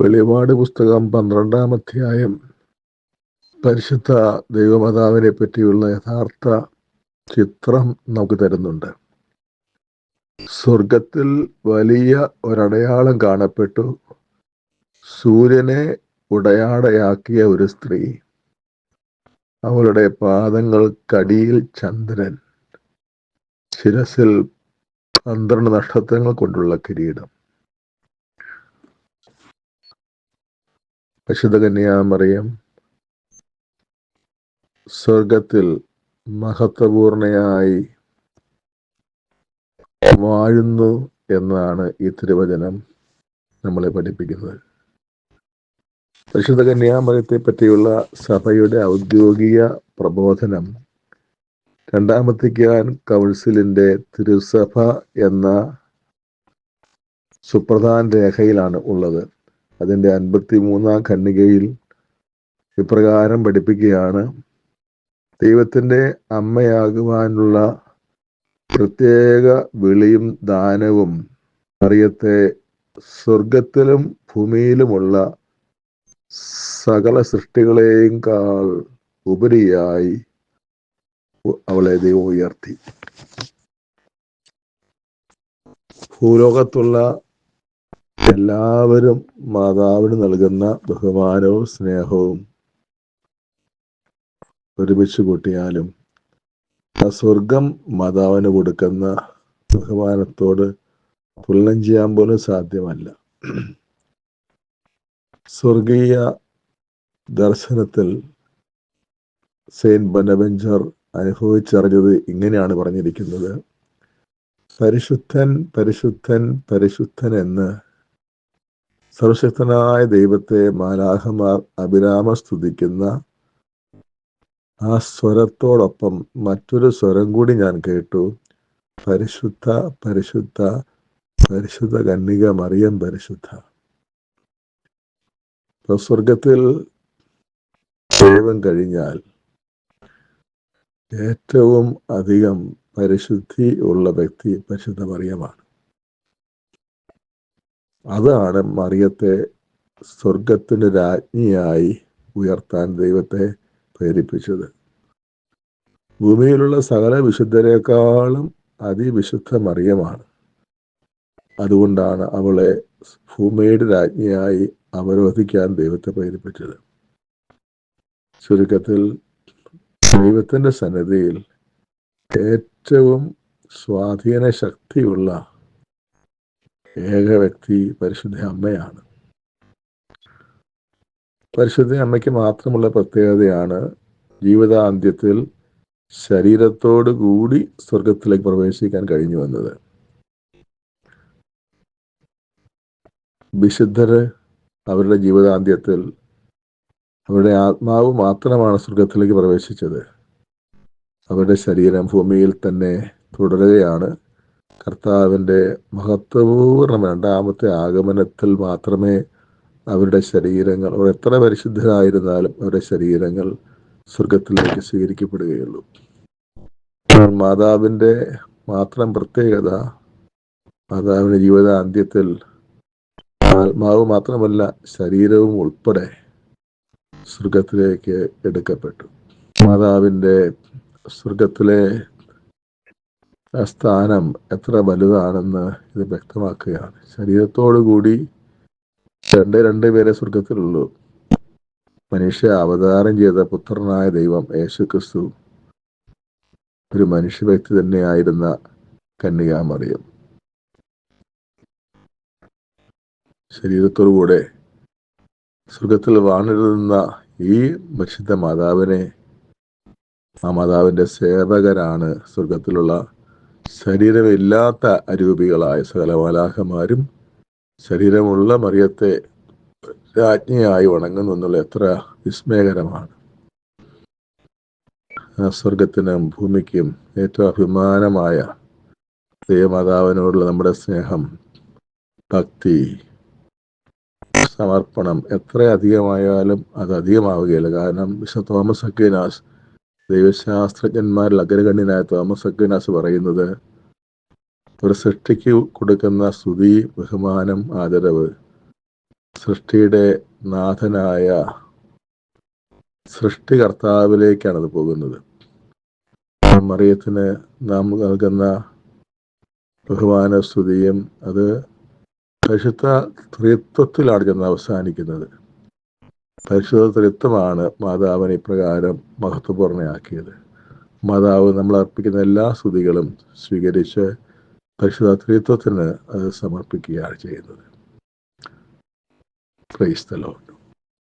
വെളിപാട് പുസ്തകം പന്ത്രണ്ടാം അധ്യായം. പരിശുദ്ധ ദൈവമാതാവിനെ പറ്റിയുള്ള യഥാർത്ഥ ചിത്രം നമുക്ക് തരുന്നുണ്ട്. സ്വർഗത്തിൽ വലിയ ഒരടയാളം കാണപ്പെട്ടു. സൂര്യനെ ഉടയാടയാക്കിയ ഒരു സ്ത്രീ. അവളുടെ പാദങ്ങൾക്കടിയിൽ ചന്ദ്രൻ. ശിരസിൽ പന്ത്രണ്ട് നക്ഷത്രങ്ങൾ കൊണ്ടുള്ള കിരീടം. പരിശുദ്ധ കന്യാമറിയം. സ്വർഗത്തിൽ മഹത്വപൂർണയായി വാഴുന്നു എന്നാണ് ഈ തിരുവചനം നമ്മളെ പഠിപ്പിക്കുന്നത്. പരിശുദ്ധ കന്യാമറിയത്തെ പറ്റിയുള്ള സഭയുടെ ഔദ്യോഗിക പ്രബോധനം രണ്ടാമത്തേക്കാൻ കൗൺസിലിന്റെ തിരുസഭ എന്ന സുപ്രധാന രേഖയിലാണ് ഉള്ളത്. അതിന്റെ അൻപത്തി മൂന്നാം ഖണ്ഡികയിൽ ഇപ്രകാരം പഠിപ്പിക്കുകയാണ്. ദൈവത്തിന്റെ അമ്മയാകുവാനുള്ള പ്രത്യേക വിളിയും ദാനവും അറിയത്തെ സ്വർഗത്തിലും ഭൂമിയിലുമുള്ള സകല സൃഷ്ടികളെയും കാൾ ഉപരിയായി അവളെ ദൈവം ഉയർത്തി. ഭൂലോകത്തുള്ള എല്ലാവരും മാതാവിന് നൽകുന്ന ബഹുമാനവും സ്നേഹവും ഒരുമിച്ച് കൂട്ടിയാലും ആ സ്വർഗം മാതാവിന് കൊടുക്കുന്ന ബഹുമാനത്തോട് തുലനം ചെയ്യാൻ പോലും സാധ്യമല്ല. സ്വർഗീയ ദർശനത്തിൽ സെയിന്റ് ബനബഞ്ചർ അനുഭവിച്ചറിഞ്ഞത് ഇങ്ങനെയാണ് പറഞ്ഞിരിക്കുന്നത്. പരിശുദ്ധൻ പരിശുദ്ധൻ പരിശുദ്ധൻ എന്ന് സർവശക്തനായ ദൈവത്തെ മാലാഹമാർ അഭിരാമ സ്തുതിക്കുന്ന ആ സ്വരത്തോടൊപ്പം മറ്റൊരു സ്വരം കൂടി ഞാൻ കേട്ടു. പരിശുദ്ധ പരിശുദ്ധ പരിശുദ്ധ കന്യക മറിയം പരിശുദ്ധ. സ്വർഗത്തിൽ ദൈവം കഴിഞ്ഞാൽ ഏറ്റവും അധികം പരിശുദ്ധി ഉള്ള വ്യക്തി പരിശുദ്ധ മറിയമാണ്. അതാണ് മറിയത്തെ സ്വർഗത്തിന് രാജ്ഞിയായി ഉയർത്താൻ ദൈവത്തെ പ്രേരിപ്പിച്ചത്. ഭൂമിയിലുള്ള സകല വിശുദ്ധരെക്കാളും അതിവിശുദ്ധ മറിയമാണ്. അതുകൊണ്ടാണ് അവളെ ഭൂമിയുടെ രാജ്ഞിയായി അവരോധിക്കാൻ ദൈവത്തെ പ്രേരിപ്പിച്ചത്. ചുരുക്കത്തിൽ ദൈവത്തിന്റെ സന്നിധിയിൽ ഏറ്റവും സ്വാധീന ശക്തിയുള്ള ഏക വ്യക്തി പരിശുദ്ധ അമ്മയാണ്. പരിശുദ്ധ അമ്മയ്ക്ക് മാത്രമുള്ള പ്രത്യേകതയാണ് ജീവിതാന്ത്യത്തിൽ ശരീരത്തോടു കൂടി സ്വർഗത്തിലേക്ക് പ്രവേശിക്കാൻ കഴിഞ്ഞു വന്നത്. വിശുദ്ധര് അവരുടെ ജീവിതാന്ത്യത്തിൽ അവരുടെ ആത്മാവ് മാത്രമാണ് സ്വർഗത്തിലേക്ക് പ്രവേശിച്ചത്. അവരുടെ ശരീരം ഭൂമിയിൽ തന്നെ തുടരുകയാണ്. കർത്താവിന്റെ മഹത്വപൂർണ രണ്ടാമത്തെ ആഗമനത്തിൽ മാത്രമേ അവരുടെ ശരീരങ്ങൾ അവർ എത്ര പരിശുദ്ധരായിരുന്നാലും അവരുടെ ശരീരങ്ങൾ സ്വർഗത്തിലേക്ക് സ്വീകരിക്കപ്പെടുകയുള്ളൂ. മാതാവിന്റെ മാത്രം പ്രത്യേകത മാതാവിന്റെ ജീവിതാന്ത്യത്തിൽ ആത്മാവ് മാത്രമല്ല ശരീരവും ഉൾപ്പെടെ സ്വർഗത്തിലേക്ക് എടുക്കപ്പെട്ടു. മാതാവിന്റെ സ്വർഗത്തിലെ സ്ഥാനം എത്ര വലുതാണെന്ന് ഇത് വ്യക്തമാക്കുകയാണ്. ശരീരത്തോടു കൂടി രണ്ട് രണ്ട് പേരെ സ്വർഗത്തിലുള്ളൂ മനുഷ്യ അവതാരം ചെയ്ത പുത്രനായ ദൈവം യേശു ക്രിസ്തു ഒരു മനുഷ്യ വ്യക്തി തന്നെയായിരുന്ന കന്യകാമറിയം. ശരീരത്തോടുകൂടെ സ്വർഗത്തിൽ വാണിരുന്ന ഈ പരിശുദ്ധ മാതാവിനെ ആ മാതാവിന്റെ സേവകരാണ് സ്വർഗത്തിലുള്ള ശരീരമില്ലാത്ത അരൂപികളായ സകല മാലാഹമാരും ശരീരമുള്ള മറിയത്തെ രാജ്ഞിയായി വണങ്ങുന്നു എന്നുള്ള എത്ര വിസ്മയകരമാണ്. സ്വർഗത്തിനും ഭൂമിക്കും ഏറ്റവും അഭിമാനമായ ദൈവമാതാവിനോടുള്ള നമ്മുടെ സ്നേഹം ഭക്തി സമർപ്പണം എത്ര അധികമായാലും അത് അധികമാവുകയില്ല. കാരണം വിശ്വ തോമസ് അക്വിനാസ് ദൈവശാസ്ത്രജ്ഞന്മാരിൽ അഗ്രഗണ്യനായ തോമസ് അഗ്നാസ് പറയുന്നത് ഒരു സൃഷ്ടിക്ക് കൊടുക്കുന്ന സ്തുതി ബഹുമാനം ആദരവ്. സൃഷ്ടിയുടെ നാഥനായ സൃഷ്ടികർത്താവിലേക്കാണ് അത് പോകുന്നത്. മറിയത്തിന് നാം നൽകുന്ന ബഹുമാന സ്തുതിയും അത് പരിശുദ്ധ ത്രിത്വത്തിലാണ് ചെന്ന് അവസാനിക്കുന്നത്. പരിശുദ്ധ തൃത്വമാണ് മാതാവിനെ ഇപ്രകാരം മഹത്വപൂർണയാക്കിയത് മാതാവ് നമ്മൾ അർപ്പിക്കുന്ന എല്ലാ സ്തുതികളും സ്വീകരിച്ച് പരിശുദ്ധ തൃത്വത്തിന് അത് സമർപ്പിക്കുകയാണ് ചെയ്യുന്നത്. Praise the Lord